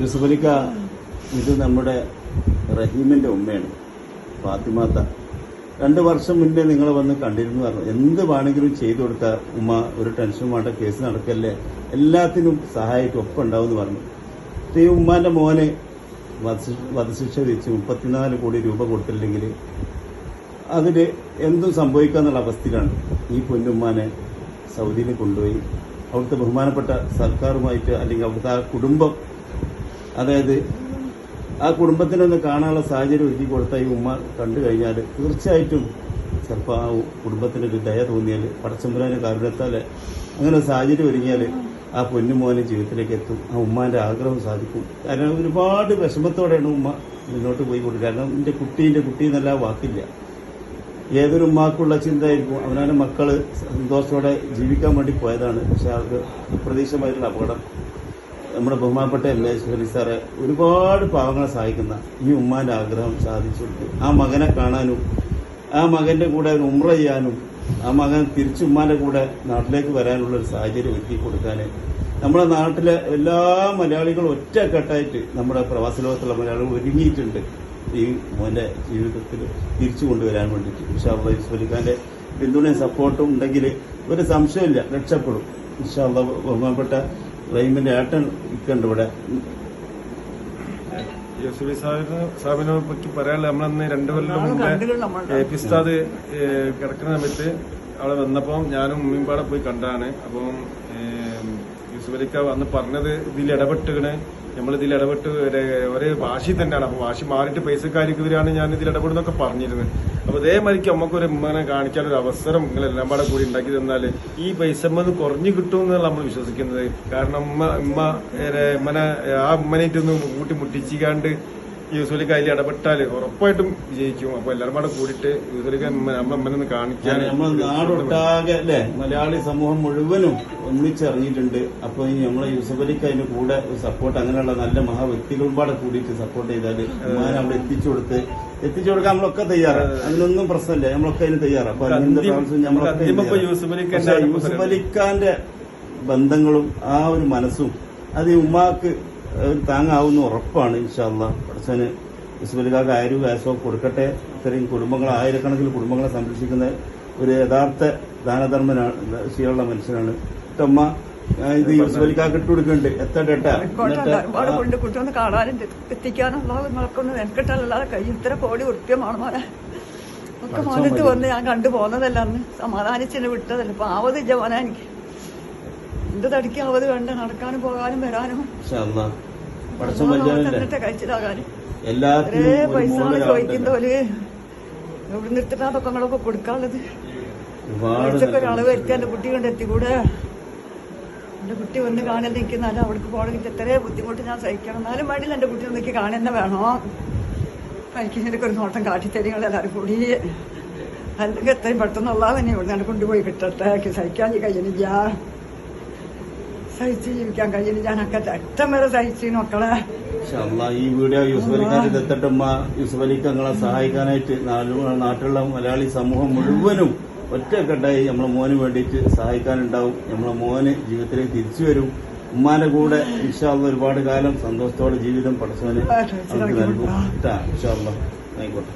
യൂസുഫ് അലിക്ക ഇത് നമ്മുടെ റഹീമിന്റെ ഉമ്മയാണ് ഫാത്തിമാത്ത. രണ്ട് വർഷം മുന്നേ നിങ്ങൾ വന്ന് കണ്ടിരുന്നു പറഞ്ഞു എന്ത് വേണമെങ്കിലും ചെയ്തു കൊടുക്കുക ഉമ്മ ഒരു ടെൻഷൻ വേണ്ട കേസ് നടക്കല്ലേ എല്ലാത്തിനും സഹായിക്കും ഒപ്പം ഉണ്ടാവും എന്ന് പറഞ്ഞു. ഈ ഉമ്മാന്റെ മോനെ വധശിക്ഷ- വെച്ച് മുപ്പത്തിനാല് കോടി രൂപ കൊടുത്തില്ലെങ്കിൽ അതിന് എന്തും സംഭവിക്കാന്നുള്ള അവസ്ഥയിലാണ് ഈ പൊന്നുമ്മാനെ സൗദിയിൽ കൊണ്ടുപോയി. അവിടുത്തെ ബഹുമാനപ്പെട്ട സർക്കാരുമായിട്ട് അല്ലെങ്കിൽ അവിടുത്തെ ആ കുടുംബം അതായത് ആ കുടുംബത്തിനൊന്ന് കാണാനുള്ള സാഹചര്യം ഒരുക്കി കൊടുത്ത ഈ ഉമ്മ കണ്ടു കഴിഞ്ഞാൽ തീർച്ചയായിട്ടും ചിലപ്പോൾ ആ കുടുംബത്തിനൊരു ദയ തോന്നിയാൽ പടച്ചമ്പുരാന് കാരുണ്യത്താൽ അങ്ങനെ സാഹചര്യം ഒരുങ്ങിയാൽ ആ പൊന്നുമോനെ ജീവിതത്തിലേക്ക് എത്തും. ആ ഉമ്മാന്റെ ആഗ്രഹം സാധിക്കും. കാരണം ഒരുപാട് വിഷമത്തോടെയാണ് ഉമ്മ മുന്നോട്ട് പോയി കൊടുക്കുക കാരണം എന്റെ കുട്ടി എന്റെ കുട്ടി എന്നല്ല വാക്കില്ല. ഏതൊരു ഉമ്മാക്കുള്ള ചിന്തയായിരിക്കും. അവനാണ് മക്കൾ സന്തോഷത്തോടെ ജീവിക്കാൻ വേണ്ടി പോയതാണ്. പക്ഷെ അവർക്ക് അപ്രതീക്ഷിതമായിട്ടുള്ള അപകടം. നമ്മുടെ ബഹുമാനപ്പെട്ട എം എസ് ശരി സാറെ ഒരുപാട് പാവങ്ങളെ സഹായിക്കുന്ന ഈ ഉമ്മാന്റെ ആഗ്രഹം സാധിച്ചു ആ മകനെ കാണാനും ആ മകന്റെ കൂടെ ഉമ്ര ചെയ്യാനും ആ മകൻ തിരിച്ചു ഉമ്മാന്റെ കൂടെ നാട്ടിലേക്ക് വരാനുള്ള ഒരു സാഹചര്യം ഒരുക്കി കൊടുക്കാൻ നമ്മുടെ നാട്ടിലെ എല്ലാ മലയാളികളും ഒറ്റക്കെട്ടായിട്ട് നമ്മുടെ പ്രവാസി ലോകത്തുള്ള മലയാളികൾ ഒരുങ്ങിയിട്ടുണ്ട് ഈ മോന്റെ ജീവിതത്തിൽ തിരിച്ചു കൊണ്ടുവരാൻ വേണ്ടിയിട്ട്. ഇൻഷാള്ള യൂസ്ഫലിഖാന്റെ പിന്തുണയും സപ്പോർട്ടും ഉണ്ടെങ്കിൽ ഒരു സംശയമില്ല രക്ഷപ്പെടും. ഇൻഷാള്ള ബഹുമാനപ്പെട്ട റഹീമിന്റെ ഏട്ടൻ ഇക്കുണ്ട് ഇവിടെ. യൂസുഫ് സാഹിബിന് സാഹിബിനെ പറ്റി പറയാനുള്ള നമ്മളന്ന് രണ്ടു കൊല്ലം മുമ്പേ കണ്ടുകൾ എ പി ഉസ്താദ് കിടക്കുന്ന സമയത്ത് അവിടെ വന്നപ്പോൾ ഞാനും ഉമ്മയും പാടെ പോയി കണ്ടാണ് അപ്പം യൂസുഫ് അലിക്ക വന്ന് പറഞ്ഞത് ഇതിൽ ഇടപെട്ടുകണ് നമ്മൾ ഇതിൽ ഇടപെട്ട് ഒരേ വാശി തന്നെയാണ്. അപ്പൊ വാശി മാറിയിട്ട് പൈസക്കാർക്ക് ഇവരാണ് ഞാൻ ഇതിൽ ഇടപെടുന്നൊക്കെ പറഞ്ഞിരുന്നത്. അപ്പൊ ഇതേമാതിരിക്ക് നമുക്കൊരു ഉമ്മനെ കാണിക്കാൻ ഒരു അവസരം നിങ്ങളെല്ലാം പാടെ കൂടി ഉണ്ടാക്കി തന്നാൽ ഈ പൈസ ഒന്ന് കുറഞ്ഞു കിട്ടും എന്നാണ് നമ്മൾ വിശ്വസിക്കുന്നത്. കാരണം ഉമ്മ ഉമ്മ ഉമ്മനെ ആ ഉമ്മനായിട്ടൊന്ന് കൂട്ടി മുട്ടിച്ചിക്കാണ്ട് യൂസുഫലിക്ക് അതിൽ ഇടപെട്ടാൽ ഉറപ്പായിട്ടും വിജയിക്കും. അപ്പൊ എല്ലാവരും കൂടെ കൂടിയിട്ട് യൂസുഫലിക്ക് നമ്മളെ അമ്മനെ കാണിക്കാൻ നമ്മൾ നാടൊട്ടാകെ അല്ലെ? മലയാളി സമൂഹം മുഴുവനും ഒന്നിച്ചിറങ്ങിയിട്ടുണ്ട് അപ്പൊ ഇനി നമ്മളെ യൂസഫ് അലിക്ക് അതിന് കൂടെ സപ്പോർട്ട് അങ്ങനെയുള്ള നല്ല മഹാവ്യക്തികളും പാടെ കൂടിയിട്ട് സപ്പോർട്ട് ചെയ്താൽ അവിടെ എത്തിച്ചു കൊടുത്ത് എത്തിച്ചു കൊടുക്കാൻ നമ്മളൊക്കെ തയ്യാറാണ് അതിനൊന്നും പ്രശ്നമില്ല. നമ്മളൊക്കെ അതിന് തയ്യാറാണ് അപ്പൊ അതിന്റെ അന്തിമ- പ്രാവശ്യം നമ്മളൊക്കെ അന്തിമ ഇപ്പൊ തയ്യാറാണ്. യൂസുഫ് അലിക്ക് പക്ഷേ എന്താണ് യൂസഫ് അലിഖാന്റെ ബന്ധങ്ങളും ആ ഒരു മനസ്സും അത് ഉമ്മാക്ക് ഒരു താങ്ങാവുന്ന ഉറപ്പാണ് ഇൻഷാല്ല പടച്ചന് ഇസ്ബലിക്കാർക്ക് ആയിരം കാശോ കൊടുക്കട്ടെ. ഇത്രയും കുടുംബങ്ങൾ ആയിരക്കണക്കിന് കുടുംബങ്ങളെ സംരക്ഷിക്കുന്ന ഒരു യഥാർത്ഥ ദാനധർമ്മനാണ് ശീലമുള്ള മനുഷ്യനാണ്. ഇട്ടമ്മ ഇത് ഇസ്ബലിക്കാർക്ക് ഇട്ട് കൊടുക്കുന്നുണ്ട്. എത്തട്ടെ ഒരുപാട് കൊണ്ട് കുട്ടിയൊന്ന് കാണാനും എത്തിക്കാനുള്ള ഇത്ര കോടി ഉറുപ്പ്യമാണ് മോനെ. ഒക്കെ മോനത്ത് വന്ന് ഞാൻ കണ്ടു പോന്നതല്ലാന്ന് അന്ന്. സമാധാനിച്ചിന് വിട്ടതല്ല. പാവതില്ല മോനെ എനിക്ക്. എന്റെ തടിക്ക് വേണ്ട നടക്കാനും പോകാനും വരാനും. തന്നിട്ട് കഴിച്ചിലാകാനും ഒരേ പൈസ മോളിൽ ചോദിക്കുന്ന എവിടെ നിർത്തിട്ടാ അതൊക്കെ നിങ്ങളൊക്കെ കൊടുക്കാനുള്ളത് നല്ല ഒരാൾ വരുത്തി എന്റെ കുട്ടി കൊണ്ട് എത്തിക്കൂടെ? എന്റെ കുട്ടി വന്ന് കാണാൻ നിൽക്കുന്നാലും അവിടേക്ക് പോകണമെങ്കിൽ എത്ര ബുദ്ധിമുട്ട് ഞാൻ സഹിക്കണം. എന്നാലും വേണ്ടില്ല എന്റെ കുട്ടി ഒന്ന് കാണുന്ന വേണോ? കഴിക്കുന്നതിനൊക്കെ ഒരു നോട്ടം കാട്ടിത്തരികൾ എല്ലാവരും കൂടി. അല്ലെങ്കിൽ എത്രയും പെട്ടെന്നുള്ള തന്നെ ഇവിടെ നിന്ന് കൊണ്ടുപോയി കിട്ടട്ടെ സഹിക്കാൻ കഴിയണില്ല സഹിച്ച് ജീവിക്കാൻ കഴിയില്ല. ഞാനൊക്കെ രക്തം വരെ സഹിച്ചു മക്കളെ. ഈ വീഡിയോ യൂസഫ് അലിഖാന്റെ എത്തട്ടുമ്മ യൂസഫ് അലിക്ക് നിങ്ങളെ സഹായിക്കാനായിട്ട് നാട്ടിലുള്ള മലയാളി സമൂഹം മുഴുവനും ഒറ്റക്കെട്ടായി നമ്മളെ മോന് വേണ്ടിയിട്ട് സഹായിക്കാനുണ്ടാവും. നമ്മളെ മോന് ജീവിതത്തിലേക്ക് തിരിച്ചു വരും. ഉമ്മാന്റെ കൂടെ ഇൻഷാല്ല ഒരുപാട് കാലം സന്തോഷത്തോടെ ജീവിതം പഠിച്ചവന് നമുക്ക് നൽകും. ഇട്ടാ, ഇൻഷാ അല്ലാ. ആയിക്കോട്ടെ?